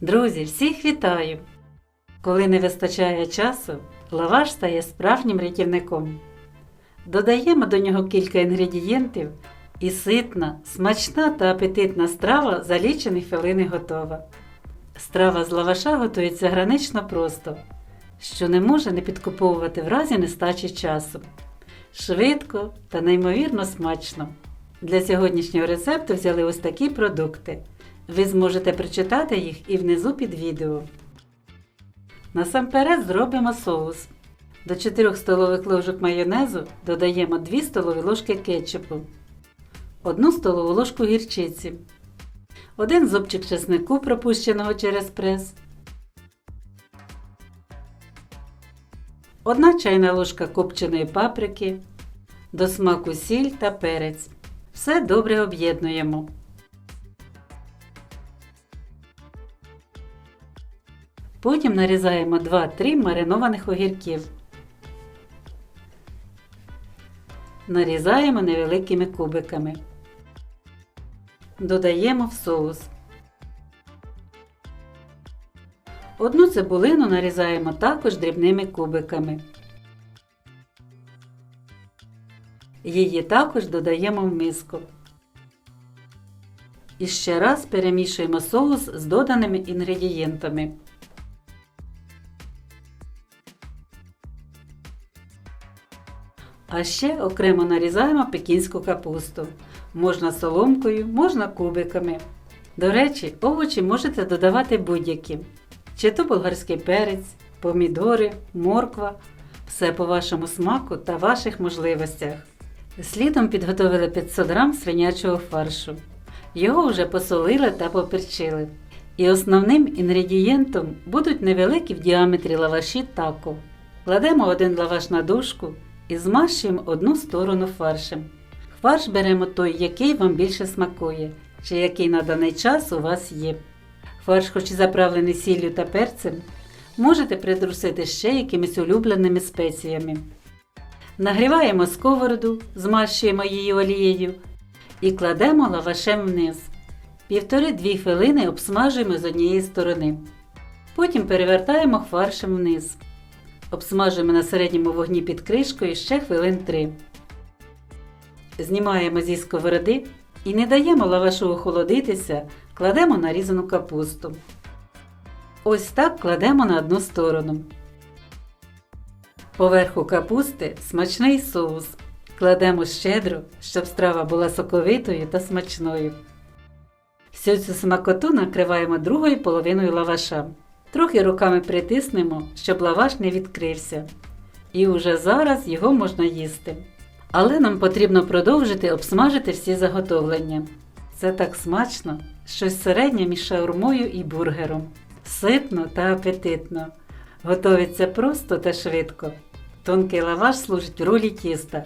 Друзі, всіх вітаю! Коли не вистачає часу, лаваш стає справжнім рятівником. Додаємо до нього кілька інгредієнтів і ситна, смачна та апетитна страва за лічені хвилини готова. Страва з лаваша готується гранично просто, що не може не підкуповувати в разі нестачі часу. Швидко та неймовірно смачно. Для сьогоднішнього рецепту взяли ось такі продукти. Ви зможете прочитати їх і внизу під відео. Насамперед зробимо соус. До 4 столових ложок майонезу додаємо 2 столові ложки кетчупу, 1 столову ложку гірчиці, 1 зубчик чеснику, пропущеного через прес, 1 чайна ложка копченої паприки, до смаку сіль та перець. Все добре об'єднуємо. Потім нарізаємо 2-3 маринованих огірків. Нарізаємо невеликими кубиками. Додаємо в соус. Одну цибулину нарізаємо також дрібними кубиками. Її також додаємо в миску. І ще раз перемішуємо соус з доданими інгредієнтами. А ще окремо нарізаємо пекінську капусту. Можна соломкою, можна кубиками. До речі, овочі можете додавати будь-які. Чи то болгарський перець, помідори, морква. Все по вашому смаку та ваших можливостях. Слідом підготовили 500 г свинячого фаршу. Його вже посолили та поперчили. І основним інгредієнтом будуть невеликі в діаметрі лаваші тако. Кладемо один лаваш на дужку і змащуємо одну сторону фаршем. Фарш беремо той, який вам більше смакує, чи який на даний час у вас є. Фарш, хоч і заправлений сіллю та перцем, можете притрусити ще якимись улюбленими спеціями. Нагріваємо сковороду, змащуємо її олією і кладемо лавашем вниз. Півтори-дві хвилини обсмажуємо з однієї сторони. Потім перевертаємо фаршем вниз. Обсмажуємо на середньому вогні під кришкою ще хвилин 3. Знімаємо зі сковороди і не даємо лавашу охолодитися, кладемо нарізану капусту. Ось так кладемо на одну сторону. Поверху капусти смачний соус. Кладемо щедро, щоб страва була соковитою та смачною. Всю цю смакоту накриваємо другою половиною лаваша. Трохи руками притиснемо, щоб лаваш не відкрився. І уже зараз його можна їсти. Але нам потрібно продовжити обсмажити всі заготовлення. Це так смачно, щось середнє між шаурмою і бургером. Ситно та апетитно. Готовиться просто та швидко. Тонкий лаваш служить в ролі тіста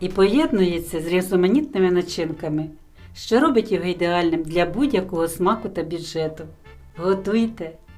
і поєднується з різноманітними начинками, що робить його ідеальним для будь-якого смаку та бюджету. Готуйте!